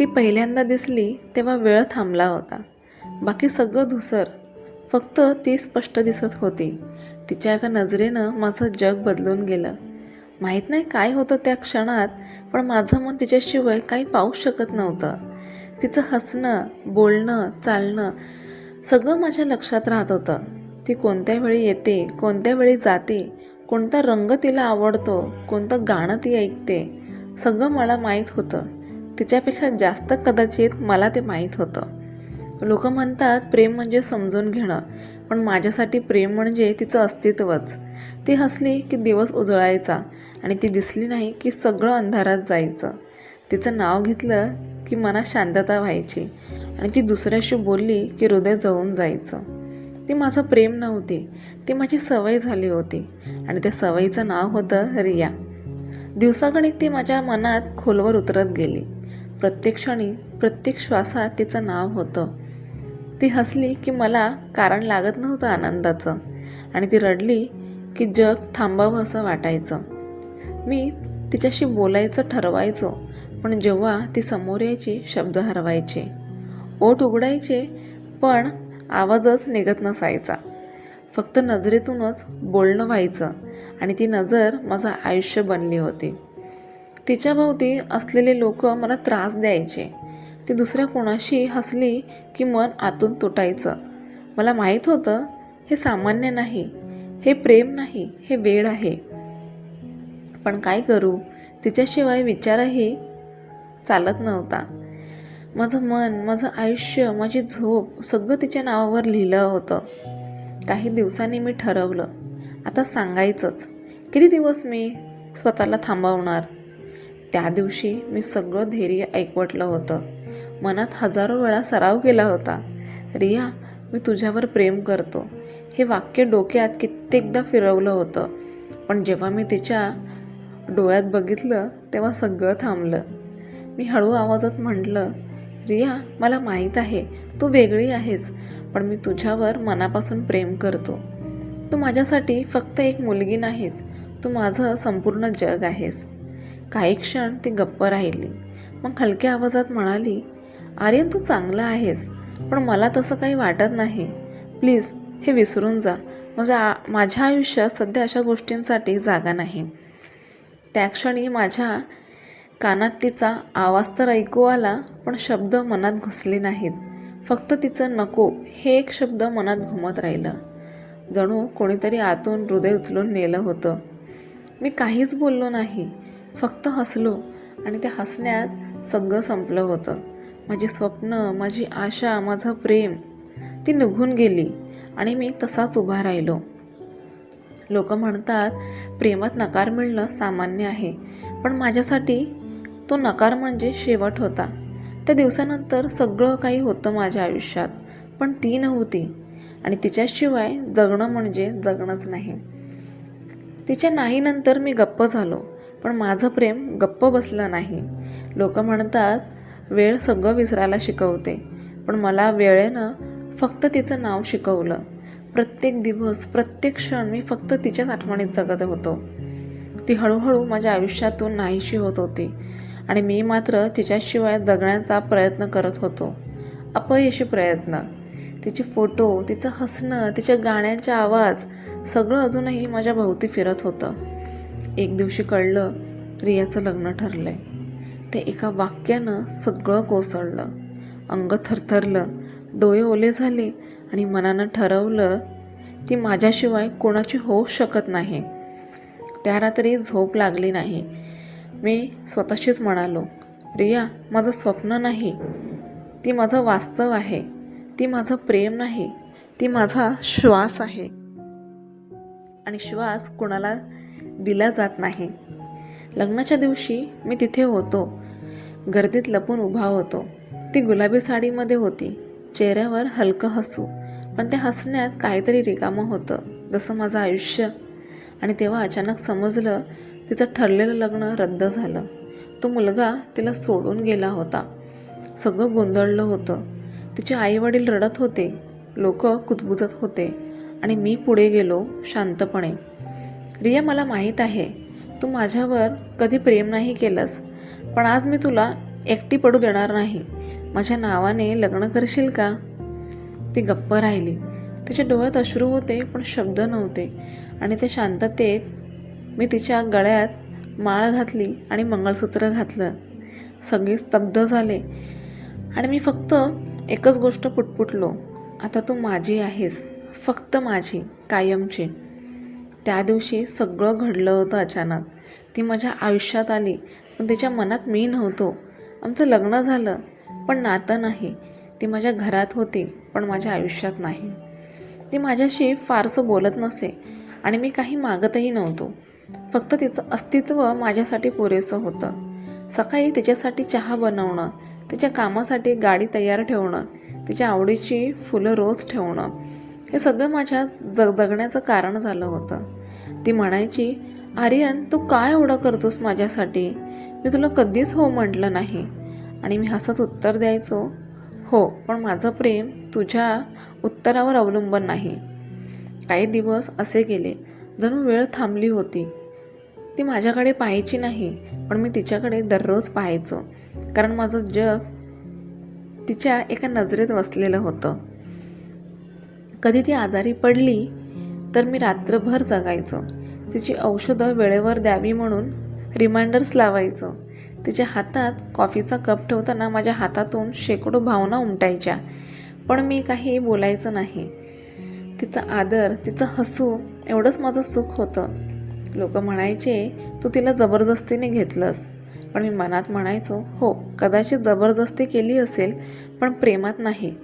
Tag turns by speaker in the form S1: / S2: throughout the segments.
S1: ती पहिल्यांदा दिसली तेव्हा वेळ थांबला होता. बाकी सगळं धुसर. फक्त ती स्पष्ट दिसत होती. तिच्या एका नजरेनं माझं जग बदलून गेलं. माहीत नाही काय होतं त्या क्षणात पण माझं मन तिच्याशिवाय काही पाहू शकत नव्हतं. तिचं हसणं बोलणं चालणं सगळं माझ्या लक्षात राहत होतं. ती कोणत्या वेळी येते कोणत्या वेळी जाते कोणता रंग तिला आवडतो कोणतं गाणं ती ऐकते सगळं मला माहीत होतं. तिच्यापेक्षा जास्त कदाचित मला ते माहीत होतं. लोक म्हणतात प्रेम म्हणजे समजून घेणं पण माझ्यासाठी प्रेम म्हणजे तिचं अस्तित्वच. ती हसली की दिवस उजळायचा आणि ती दिसली नाही की सगळं अंधारात जायचं. तिचं नाव घेतलं की मनात शांतता व्हायची आणि ती दुसऱ्याशी बोलली की हृदय जळून जायचं. ती माझं प्रेम नव्हती ती माझी सवय झाली होती आणि त्या सवयीचं नाव होतं रिया. दिवसागणिक ती माझ्या मनात खोलवर उतरत गेली. प्रत्येक क्षणी प्रत्येक श्वासात तिचं नाव होतं. ती हसली की मला कारण लागत नव्हतं आनंदाचं आणि ती रडली की जग थांबावं असं वाटायचं. मी तिच्याशी बोलायचं ठरवायचो पण जेव्हा ती समोर यायची शब्द हरवायचे. ओठ उघडायचे पण आवाजच निघत नसायचा. फक्त नजरेतूनच बोलणं व्हायचं आणि ती नजर माझं आयुष्य बनली होती. तिच्या भोवती असलेले लोक मला त्रास द्यायचे. ती दुसऱ्या कोणाशी हसली की मन आतून तुटायचं. मला माहीत होतं हे सामान्य नाही हे प्रेम नाही हे वेळ आहे. पण काय करू? तिच्याशिवाय विचारही चालत नव्हता. माझं मन माझं आयुष्य माझी झोप सगळं तिच्या नावावर लिहिलं होतं. काही दिवसांनी मी ठरवलं. आता सांगायचंच. किती दिवस मी स्वतःला थांबवणार? त्या दिवशी मी सगळं धैर्य ऐकवटलं होतं. मनात हजारो वेळा सराव केला होता. रिया मी तुझ्यावर प्रेम करतो. हे वाक्य डोक्यात कित्येकदा फिरवलं होतं. पण जेव्हा मी तिच्या डोळ्यात बघितलं तेव्हा सगळं थांबलं. मी हळू आवाजात म्हटलं रिया मला माहीत आहे तू वेगळी आहेस पण मी तुझ्यावर मनापासून प्रेम करतो. तू माझ्यासाठी फक्त एक मुलगी नाहीस. तू माझं संपूर्ण जग आहेस. काही क्षण ती गप्प राहिली. मग हलक्या आवाजात म्हणाली आर्यन तू चांगला आहेस पण मला तसं काही वाटत नाही. प्लीज हे विसरून जा. माझ्या आ- माझ्या आयुष्यात सध्या अशा गोष्टींसाठी जागा नाही. त्या क्षणी माझ्या कानात तिचा आवाज तर ऐकू आला पण शब्द मनात घुसले नाहीत. फक्त तिचं नको हे एक शब्द मनात घुमत राहिलं. जणू कोणीतरी आतून हृदय उचलून नेलं होतं. मी काहीच बोललो नाही. फक्त हसलो आणि त्या हसण्यात सगळं संपलं होतं. माझी स्वप्न माझी आशा माझं प्रेम ती निघून गेली आणि मी तसाच उभा राहिलो. लोक म्हणतात प्रेमात नकार मिळणं सामान्य आहे पण माझ्यासाठी तो नकार म्हणजे शेवट होता. त्या दिवसानंतर सगळं काही होतं माझ्या आयुष्यात पण ती नव्हती आणि तिच्याशिवाय जगणं म्हणजे जगणंच नाही. तिच्या नाहीनंतर मी गप्प झालो. पण माझं प्रेम गप्प बसलं नाही. लोक म्हणतात वेळ सगळं विसरायला शिकवते. पण मला वेळेनं फक्त तिचं नाव शिकवलं. प्रत्येक दिवस प्रत्येक क्षण मी फक्त तिच्याच आठवणीत जगत होतो. ती हळूहळू माझ्या आयुष्यातून नाहीशी होत होती आणि मी मात्र तिच्याशिवाय जगण्याचा प्रयत्न करत होतो. अपयशी प्रयत्न. तिचे फोटो तिचं हसणं तिच्या गाण्याचा आवाज सगळं अजूनही माझ्या भोवती फिरत होतं. एक दिवशी कळलं रियाचं लग्न ठरलंय. ते एका वाक्यानं सगळं कोसळलं. अंग थरथरलं. डोळे ओले झाले आणि मनानं ठरवलं ती माझ्याशिवाय कोणाची होऊ शकत नाही. त्या रात्री झोप लागली नाही. मी स्वतःशीच म्हणालो रिया माझं स्वप्न नाही. ती माझं वास्तव आहे. ती माझं प्रेम नाही. ती माझा श्वास आहे. आणि श्वास कुणाला दिला जात नाही. लग्नाच्या दिवशी मी तिथे होतो. गर्दीत लपून उभा होतो. ती गुलाबी साडीमध्ये होती. चेहऱ्यावर हलकं हसू. पण त्या हसण्यात काहीतरी रिकामं होतं. जसं माझं आयुष्य. आणि तेव्हा अचानक समजलं तिचं ठरलेलं लग्न रद्द झालं. तो मुलगा तिला सोडून गेला होता. सगळं गोंधळलं होतं. तिचे आईवडील रडत होते. लोक कुजबुजत होते. आणि मी पुढे गेलो शांतपणे. रिया मला माहीत आहे. तू माझ्यावर कधी प्रेम नाही केलंस पण आज मी तुला एकटी पडू देणार नाही. माझ्या नावाने लग्न करशील का? ती गप्प राहिली. तिच्या डोळ्यात अश्रू होते पण शब्द नव्हते. आणि त्या शांततेत मी तिच्या गळ्यात माळ घातली आणि मंगळसूत्र घातलं. सगळे स्तब्ध झाले. आणि मी फक्त एकच गोष्ट पुटपुटलो. आता तू माझी आहेस. फक्त माझी कायमची. त्या दिवशी सगळं घडलं होतं अचानक. ती माझ्या आयुष्यात आली पण तिच्या मनात मी नव्हतो. आमचं लग्न झालं पण नातं नाही. ती माझ्या घरात होती पण माझ्या आयुष्यात नाही. ती माझ्याशी फारसं बोलत नसे आणि मी काही मागतही नव्हतो. फक्त तिचं अस्तित्व माझ्यासाठी पुरेसं होतं. सकाळी तिच्यासाठी चहा बनवणं तिच्या कामासाठी गाडी तयार ठेवणं तिच्या आवडीची फुलं रोज ठेवणं हे सगळं माझ्या जग जगण्याचं कारण झालं होतं. ती म्हणायची आर्यन तू काय एवढं करतोस माझ्यासाठी? मी तुला कधीच हो म्हटलं नाही. आणि मी हसत उत्तर द्यायचो हो पण माझं प्रेम तुझ्या उत्तरावर अवलंबून नाही. काही दिवस असे गेले जणू वेळ थांबली होती. ती माझ्याकडे पाहायची नाही पण मी तिच्याकडे दररोज पाहायचो कारण माझं जग तिच्या एका नजरेत वसलेलं होतं. कधी ती आजारी पडली तर मी रात्रभर जगायचो. तिची औषधं वेळेवर द्यावी म्हणून रिमाइंडर्स लावायचं. तिच्या हातात कॉफीचा कप ठेवताना माझ्या हातातून शेकडो भावना उमटायच्या. पण मी काही बोलायचं नाही. तिचा आदर तिचं हसू एवढंच माझं सुख होतं. लोक म्हणायचे तू तिला जबरदस्तीने घेतलंस. पण मी मनात म्हणायचो हो कदाचित जबरदस्ती केली असेल पण प्रेमात नाही.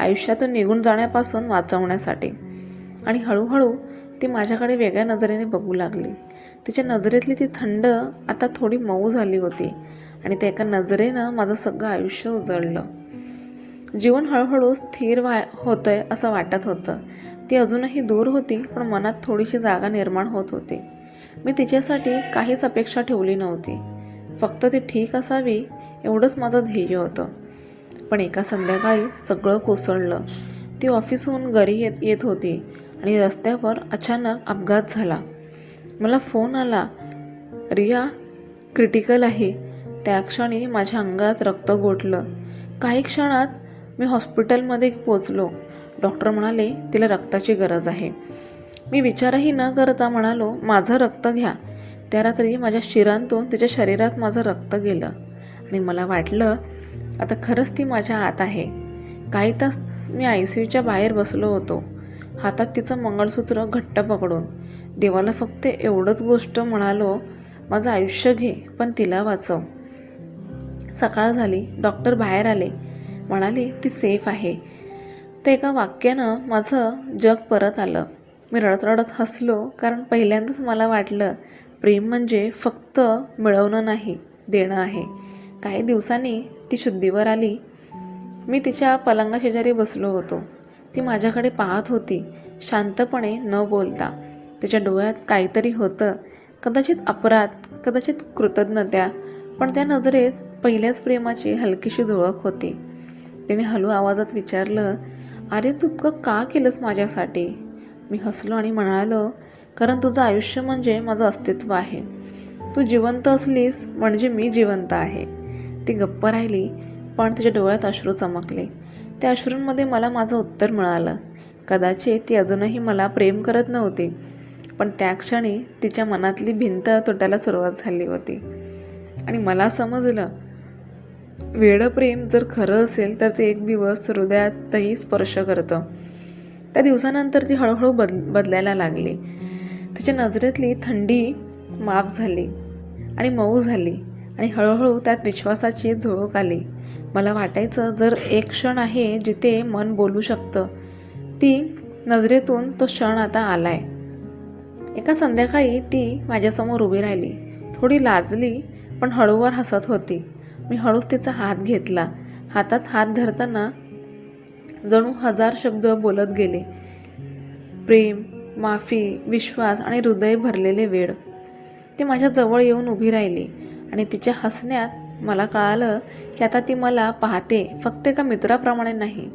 S1: आयुष्यातून निघून जाण्यापासून वाचवण्यासाठी. आणि हळूहळू ती माझ्याकडे वेगळ्या नजरेने बघू लागली. तिच्या नजरेतली ती थंड आता थोडी मऊ झाली होती आणि त्या एका नजरेनं माझं सगळं आयुष्य उजळलं. जीवन हळूहळू स्थिर व्हाय होतंय असं वाटत होतं. ती अजूनही दूर होती पण मनात थोडीशी जागा निर्माण होत होती. मी तिच्यासाठी काहीच अपेक्षा ठेवली नव्हती. फक्त ती ठीक असावी एवढंच माझं ध्येय होतं. पण एका संध्याकाळी सगळं कोसळलं. ती ऑफिसहून घरी येत येत होती आणि रस्त्यावर अचानक अपघात झाला. मला फोन आला रिया क्रिटिकल आहे. त्या क्षणी माझ्या अंगात रक्त गोठलं. काही क्षणात मी हॉस्पिटलमध्ये पोचलो. डॉक्टर म्हणाले तिला रक्ताची गरज आहे. मी विचारही न करता म्हणालो माझं रक्त घ्या. त्या रात्री माझ्या शिरांतून तिच्या शरीरात माझं रक्त गेलं आणि मला वाटलं आता खरंच ती माझ्या आत आहे. काही तास मी आय सी यूच्या बाहेर बसलो होतो. हातात तिचं मंगळसूत्र घट्ट पकडून. देवाला फक्त एवढंच गोष्ट म्हणालो माझं आयुष्य घे पण तिला वाचव. सकाळ झाली. डॉक्टर बाहेर आले. म्हणाले ती सेफ आहे. तर एका वाक्यानं माझं जग परत आलं. मी रडत रडत हसलो कारण पहिल्यांदाच मला वाटलं प्रेम म्हणजे फक्त मिळवणं नाही देणं आहे. काही दिवसांनी ती शुद्धीवर आली. मी तिच्या पलंगाशेजारी बसलो होतो. ती माझ्याकडे पाहत होती. शांतपणे न बोलता. तिच्या डोळ्यात काहीतरी होतं. कदाचित अपराध कदाचित कृतज्ञत्या पण त्या नजरेत पहिल्याच प्रेमाची हलकीशी झुळक होती. तिने हलू आवाजात विचारलं अरे तू इतकं का केलंस माझ्यासाठी? मी हसलो आणि म्हणालो कारण तुझं आयुष्य म्हणजे माझं अस्तित्व आहे. तू जिवंत असलीस म्हणजे मी जिवंत आहे. ती गप्प राहिली पण तिच्या डोळ्यात अश्रू चमकले. त्या अश्रूंमध्ये मला माझं उत्तर मिळालं. कदाचित ती अजूनही मला प्रेम करत नव्हती पण त्या क्षणी तिच्या मनातली भिंत तुटायला सुरुवात झाली होती. आणि मला समजलं वेडं प्रेम जर खरं असेल तर ते एक दिवस हृदयातही स्पर्श करतं. त्या दिवसानंतर ती हळूहळू बद बदलायला लागली. तिच्या नजरेतली थंडी माफ झाली आणि मऊ झाली. आणि हळूहळू त्यात विश्वासाची झुळूक आली. मला वाटायचं जर एक क्षण आहे जिथे मन बोलू शकतं ती नजरेतून तो क्षण आता आलाय. एका संध्याकाळी ती माझ्यासमोर उभी राहिली. थोडी लाजली पण हळूवर हसत होती. मी हळूच तिचा हात घेतला. हातात हात धरताना जणू हजार शब्द बोलत गेले. प्रेम माफी विश्वास आणि हृदय भरलेले वेळ ती माझ्याजवळ येऊन उभी राहिली. आणि तिच्या हसण्यात मला कळालं की आता ती मला पाहते फक्त एका मित्राप्रमाणे नाही.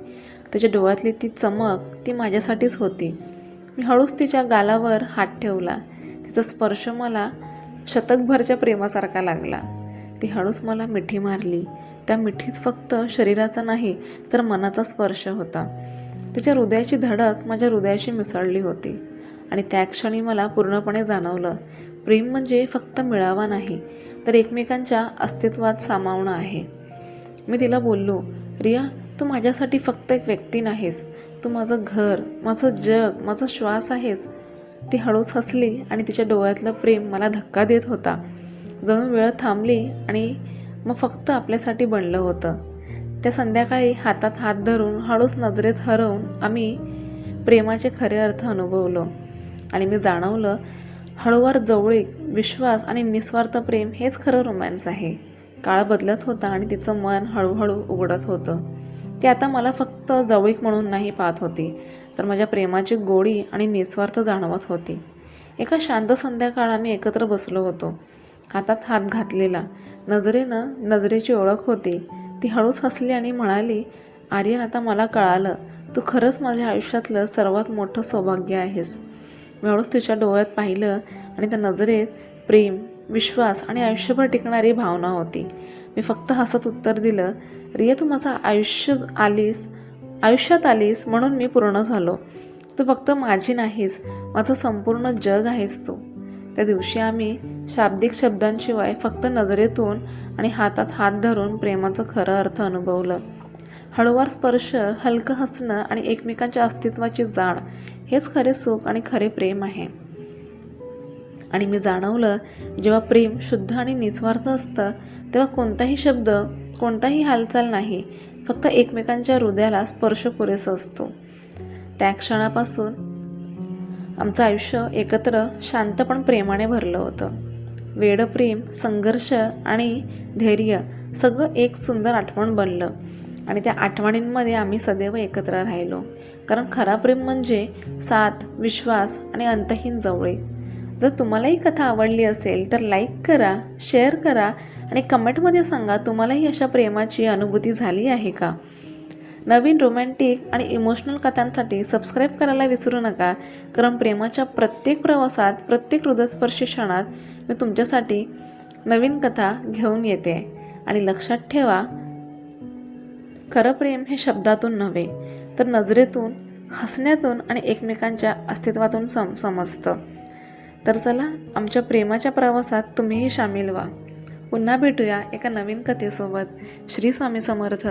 S1: तिच्या डोळ्यातली ती चमक ती माझ्यासाठीच होती. मी हळूच तिच्या गालावर हात ठेवला. तिचा स्पर्श मला शतकभरच्या प्रेमासारखा लागला. ती हळूच मला मिठी मारली. त्या मिठीत फक्त शरीराचा नाही तर मनाचा स्पर्श होता. तिच्या हृदयाची धडक माझ्या हृदयाशी मिसळली होती. आणि त्या क्षणी मला पूर्णपणे जाणवलं. प्रेम म्हणजे फक्त मिळावा नाही तर एकमेकांच्या अस्तित्वात सामावणं आहे. मी तिला बोललो रिया तू माझ्यासाठी फक्त एक व्यक्ती नाहीस. तू माझं घर माझं जग माझा श्वास आहेस. ती हळूच हसली आणि तिच्या डोळ्यातलं प्रेम मला धक्का देत होता. जणू वेळ थांबली आणि मग फक्त आपल्यासाठी बनलं होतं. त्या संध्याकाळी हातात हात धरून हळूच नजरेत हरवून आम्ही प्रेमाचे खरे अर्थ अनुभवलो. आणि मी जाणवलं हळूवार जवळीक विश्वास आणि निस्वार्थ प्रेम हेच खरं रोमॅन्स आहे. काळ बदलत होता आणि तिचं मन हळूहळू उघडत होतं. ती आता मला फक्त जवळीक म्हणून नाही पाहत होती तर माझ्या प्रेमाची गोडी आणि निस्वार्थ जाणवत होती. एका शांत संध्याकाळ आम्ही एकत्र बसलो होतो. हातात हात घातलेला. नजरेनं नजरेची ओळख होती. ती हळूच हसली आणि म्हणाली आर्यन आता मला कळालं. तू खरंच माझ्या आयुष्यातलं सर्वात मोठं सौभाग्य आहेस. हळूच तिच्या डोळ्यात पाहिलं आणि त्या नजरेत प्रेम विश्वास आणि आयुष्यभर टिकणारी भावना होती. मी फक्त हसत उत्तर दिलं रिया तू माझं आयुष्य आलीस आयुष्यात आलीस म्हणून मी पूर्ण झालो. तू फक्त माझी नाहीस माझं संपूर्ण जग आहेस तू. त्या दिवशी आम्ही शाब्दिक शब्दांशिवाय फक्त नजरेतून आणि हातात हात धरून प्रेमाचं खरं अर्थ अनुभवलं. हळूवार स्पर्श हलकं हसणं आणि एकमेकांच्या अस्तित्वाची जाण हेच खरे सुख आणि खरे प्रेम आहे. आणि मी जाणवलं जेव्हा प्रेम शुद्ध आणि निस्वार्थ असतं तेव्हा कोणताही शब्द कोणताही हालचाल नाही फक्त एकमेकांच्या हृदयाला स्पर्श पुरेसा असतो. त्या क्षणापासून आमचं आयुष्य एकत्र शांत पण प्रेमाने भरलं होतं. वेडप्रेम संघर्ष आणि धैर्य सगळं एक सुंदर आठवण बनलं. आणि त्या आठवणींमध्ये आम्ही सदैव एकत्र राहिलो. कारण खरा प्रेम म्हणजे साथ विश्वास आणि अंतहीन जवळे जर तुम्हाला ही कथा आवडली असेल तर लाईक करा शेअर करा आणि कमेंटमध्ये सांगा तुम्हालाही अशा प्रेमाची अनुभूती झाली आहे का? नवीन रोमॅन्टिक आणि इमोशनल कथांसाठी सबस्क्राईब करायला विसरू नका. कारण प्रेमाच्या प्रत्येक प्रवासात प्रत्येक हृदयस्पर्शी क्षणात मी तुमच्यासाठी नवीन कथा घेऊन येते. आणि लक्षात ठेवा खरं प्रेम हे शब्दातून नव्हे तर नजरेतून हसण्यातून आणि एकमेकांच्या अस्तित्वातून सम समजतं. तर चला आमच्या प्रेमाच्या प्रवासात तुम्हीही सामील व्हा. पुन्हा भेटूया एका नवीन कथेसोबत. श्री स्वामी समर्थ.